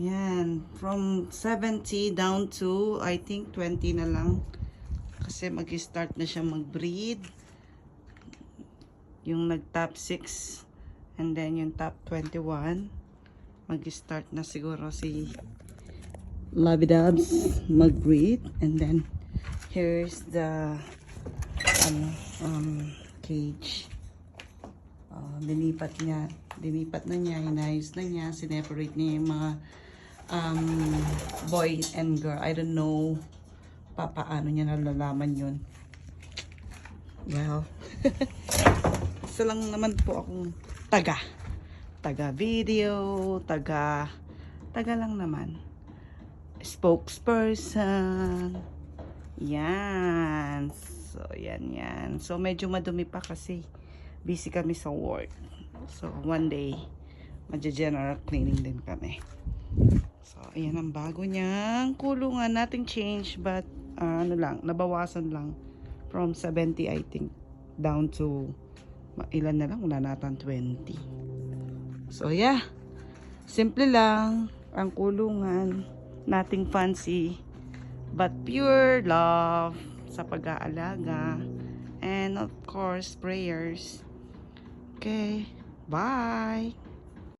Yan. From 70 down to, I think, 20 na lang. Kasi mag-start na siya mag-breed. Yung nag-top 6. And then yung top 21. Mag-start na siguro si Labidabs mag-breed. And then, here's the ano, um, cage. Dinipat niya, dinipat na niya, inayos na niya, sineparate niya yung mga um, boy and girl. I don't know pa paano niya nalalaman yun. Well, isa lang naman po akong taga. Taga video, taga, taga lang naman. Spokesperson. Yan. So, yan, yan. So, medyo madumi pa kasi busy kami sa work. So, one day, magja-general cleaning din kami. So, ayan ang bago niyang kulungan nating change but ah, ano lang, nabawasan lang from 70 I think down to ilan na lang, wala natan 20. So, yeah. Simple lang ang kulungan nating fancy but pure love sa pag-aalaga and of course prayers. Okay, bye!